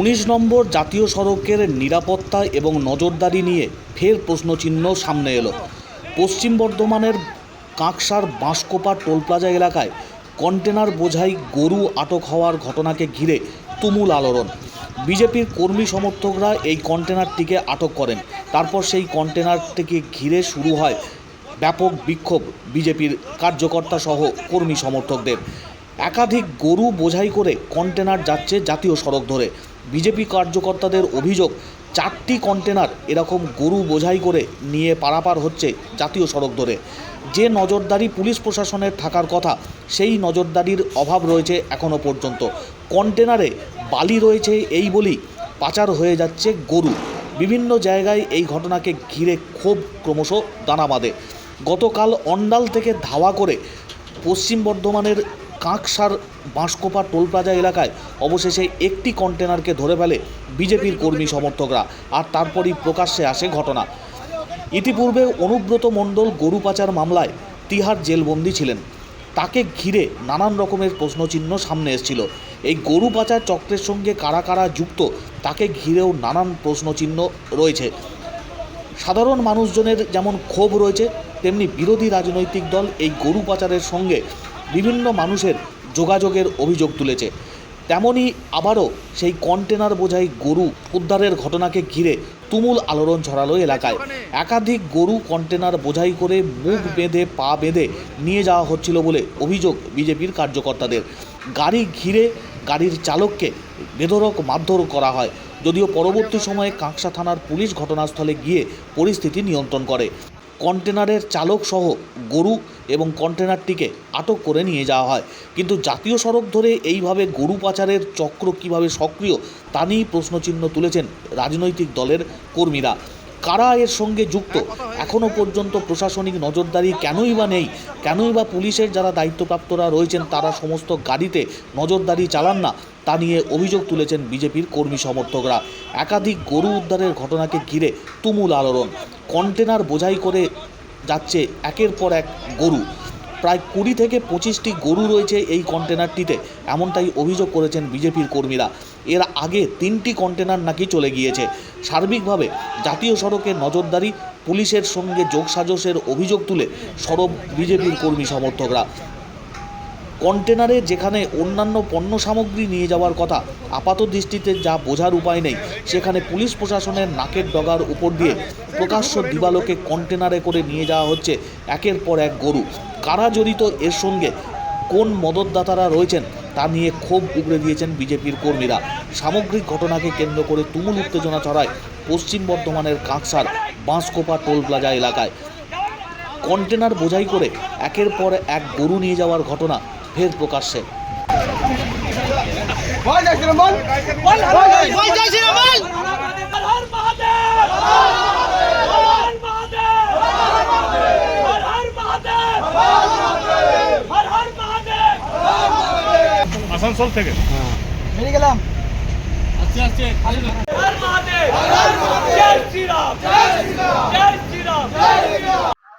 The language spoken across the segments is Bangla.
উনিশ নম্বর জাতীয় সড়কের নিরাপত্তা এবং নজরদারি নিয়ে ফের প্রশ্নচিহ্ন সামনে এলো। পশ্চিম বর্ধমানের কাঁকসার বাঁশকোপা টোল প্লাজা এলাকায় কন্টেনার বোঝাই গরু আটক হওয়ার ঘটনাকে ঘিরে তুমুল আলোড়ন। বিজেপির কর্মী সমর্থকরা এই কন্টেনারটিকে আটক করেন। তারপর সেই কন্টেনারটিকে ঘিরে শুরু হয় ব্যাপক বিক্ষোভ বিজেপির কার্যকর্তা সহ কর্মী সমর্থকদের। একাধিক গরু বোঝাই করে কন্টেনার যাচ্ছে জাতীয় সড়ক ধরে। বিজেপি কার্যকর্তাদের অভিযোগ, চারটি কন্টেনার এরকম গরু বোঝাই করে নিয়ে পারাপার হচ্ছে জাতীয় সড়ক ধরে। যে নজরদারি পুলিশ প্রশাসনের থাকার কথা, সেই নজরদারির অভাব রয়েছে এখনও পর্যন্ত। কন্টেনারে বালি রয়েছে এই বলেই পাচার হয়ে যাচ্ছে গরু। বিভিন্ন জায়গায় এই ঘটনাকে ঘিরে ক্ষোভ ক্রমশ দানা বাঁধে গতকাল অন্ডাল থেকে ধাওয়া করে পশ্চিম বর্ধমানের কাঁকসার বাঁশকোপা টোল প্লাজা এলাকায় অবশেষে একটি কন্টেনারকে ধরে ফেলে বিজেপির কর্মী সমর্থকরা, আর তারপরই প্রকাশ্যে আসে ঘটনা। ইতিপূর্বে অনুব্রত মণ্ডল গরু পাচার মামলায় তিহার জেলবন্দি ছিলেন। তাকে ঘিরে নানান রকমের প্রশ্নচিহ্ন সামনে এসেছিল। এই গরু পাচার চক্রের সঙ্গে কারা কারা যুক্ত, তাকে ঘিরেও নানান প্রশ্নচিহ্ন রয়েছে। সাধারণ মানুষজনের যেমন ক্ষোভ রয়েছে, তেমনি বিরোধী রাজনৈতিক দল এই গরু পাচারের সঙ্গে বিভিন্ন মানুষের যোগাযোগের অভিযোগ তুলেছে। তেমনই আবারও সেই কন্টেনার বোঝাই গরু উদ্ধারের ঘটনাকে ঘিরে তুমুল আলোড়ন ছড়ালো এলাকায়। একাধিক গরু কন্টেনার বোঝাই করে মুখ বেঁধে পা বেঁধে নিয়ে যাওয়া হচ্ছিল বলে অভিযোগ বিজেপির কার্যকর্তাদের। গাড়ি ঘিরে গাড়ির চালককে বেধরক মারধর করা হয়। যদিও পরবর্তী সময়ে কাঁকসা থানার পুলিশ ঘটনাস্থলে গিয়ে পরিস্থিতি নিয়ন্ত্রণ করে। কন্টেনারের চালক সহ গরু এবং কন্টেনারটিকে আটক করে নিয়ে যাওয়া হয়। কিন্তু জাতীয় সড়ক ধরে এইভাবে গরু পাচারের চক্র কীভাবে সক্রিয়, তা নিয়েই প্রশ্নচিহ্ন তুলেছেন রাজনৈতিক দলের কর্মীরা। কারা এর সঙ্গে যুক্ত? এখনও পর্যন্ত প্রশাসনিক নজরদারি কেনই বা নেই? কেনই বা পুলিশের যারা দায়িত্বপ্রাপ্তরা রয়েছেন, তারা সমস্ত গাড়িতে নজরদারি চালান না? তা নিয়ে অভিযোগ তুলেছেন বিজেপির কর্মী সমর্থকরা। একাধিক গরু উদ্ধারের ঘটনাকে ঘিরে তুমুল আলোড়ন। কন্টেনার বোঝাই করে যাচ্ছে একের পর এক গরু। প্রায় কুড়ি থেকে পঁচিশটি গরু রয়েছে এই কন্টেনারটিতে, এমনটাই অভিযোগ করেছেন বিজেপির কর্মীরা। এর আগে তিনটি কন্টেনার নাকি চলে গিয়েছে। সার্বিকভাবে জাতীয় সড়কে নজরদারি, পুলিশের সঙ্গে যোগসাজসের অভিযোগ তুলে সরব বিজেপির কর্মী সমর্থকরা। কন্টেনারে যেখানে অন্যান্য পণ্য সামগ্রী নিয়ে যাওয়ার কথা, আপাত দৃষ্টিতে যা বোঝার উপায় নেই, সেখানে পুলিশ প্রশাসনের নাকের ডগার উপর দিয়ে প্রকাশ্য দিবালোকে কন্টেনারে করে নিয়ে যাওয়া হচ্ছে একের পর এক গরু। কারা জড়িত এর সঙ্গে কোন মদতদাতারা রয়েছেন, তা নিয়ে ক্ষোভ উগড়ে দিয়েছেন বিজেপির কর্মীরা। সামগ্রিক ঘটনাকে কেন্দ্র করে তুমুল উত্তেজনা ছড়ায় পশ্চিম বর্ধমানের কাঁকসার বাঁশকোপা টোল প্লাজা এলাকায়। কন্টেনার বোঝাই করে একের পর এক গরু নিয়ে যাওয়ার ঘটনা ফের প্রকাশ্যে। আসানসোল থেকে? আচ্ছা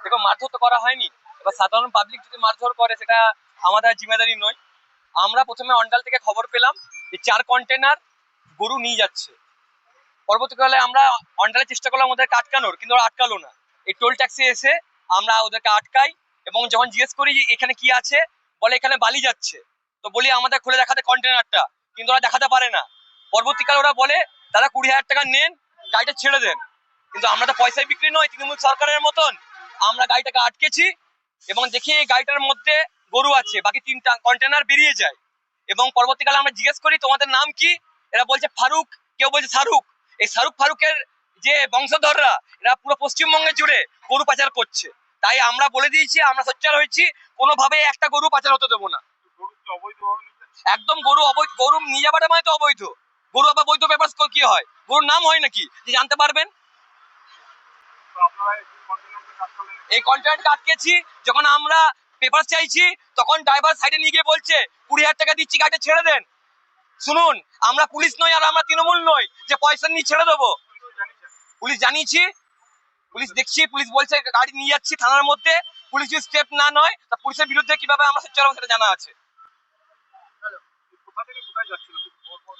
দেখো মারধর তো করা হয়নি। এবার সাধারণ পাবলিক যদি মারধর করে সেটা আমাদের জিম্মেদারি নয়। আমরা প্রথমে অন্ডাল থেকে খবর পেলাম যে চার কন্টেনার গরু নিয়ে যাচ্ছে। পরবর্তীকালে আমরা অন্ডালের চেষ্টা করলাম ওদেরকে আটকানোর, কিন্তু ওরা আটকালো না। এই টোল ট্যাক্সি এসে আমরা ওদেরকে আটকাই এবং যখন জিজ্ঞেস করি যে এখানে কি আছে, বলে এখানে বালি যাচ্ছে। তো বলি আমাদের খুলে দেখাতে কন্টেনারটা কিন্তু ওরা দেখাতে পারে না। পরবর্তীকালে ওরা বলে, দাদা, কুড়ি হাজার টাকা নেন, গাড়িটা ছেড়ে দেন। কিন্তু আমরা তো পয়সায় বিক্রি নয়, তৃণমূল সরকারের মতন। আমরা গাড়িটাকে আটকেছি এবং দেখি এই গাড়িটার মধ্যে গরু আছে বাকি তিনটা কন্টেনার বেরিয়ে যায়। এবং পরবর্তীকালে আমরা জিজ্ঞেস করি তোমাদের নাম কি? এরা বলছে ফারুক। কেউ বলছে শাহরুখ। এই শাহরুখ ফারুকের যে বংশধররা এরা পুরো পশ্চিমবঙ্গে জুড়ে গরু পাচার করছে। তাই আমরা বলে দিয়েছি আমরা সোচ্চার হয়েছি কোনোভাবে একটা গরু পাচার হতে দেবো না। একদম গরু অবৈধ গরু নিয়ে যাবাটা মানে তো অবৈধ। গরু আবার বৈধ পেপার কি হয়? গরুর নাম হয় নাকি? যে জানতে পারবেন। এই কন্ট্রাক্ট আটকেছি যখন আমরা পেপার চাইছি, তখন ড্রাইভার সাইডে নিয়ে গিয়ে বলছে, কুড়ি হাজার টাকা দিচ্ছি, গাড়িটা ছেড়ে দেন। শুনুন, আমরা পুলিশ নই আর আমরা তৃণমূল নই, যে পয়সা নিয়ে ছেড়ে দেবো। পুলিশ জানিয়েছি, পুলিশ দেখছি, পুলিশ বলছে, গাড়ি নিয়ে যাচ্ছি থানার মধ্যে, পুলিশ যদি স্টেপ না নয়, তা পুলিশের বিরুদ্ধে কীভাবে আমরা সোচ্চার সেটা জানা আছে।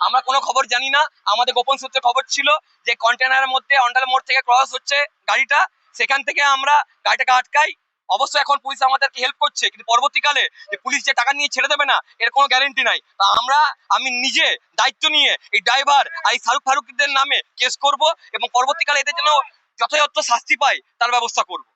আমরা কোনো খবর জানি না, আমাদের গোপন সূত্রে খবর ছিল যে কন্টেনারের মধ্যে অন্ডাল মোড় থেকে ক্রস হচ্ছে গাড়িটা, সেখান থেকে আমরা গাড়িটাকে আটকাই অবশ্যই এখন পুলিশ আমাদেরকে হেল্প করছে, কিন্তু পরবর্তীকালে যে পুলিশ যে টাকা নিয়ে ছেড়ে দেবে না, এর কোনো গ্যারেন্টি নাই। তা আমরা, আমি নিজে দায়িত্ব নিয়ে এই ড্রাইভার আর এই শাহরুখ ফারুকদের নামে কেস করব এবং পরবর্তীকালে এদের যেন যথাযথ শাস্তি পায়, তার ব্যবস্থা করব।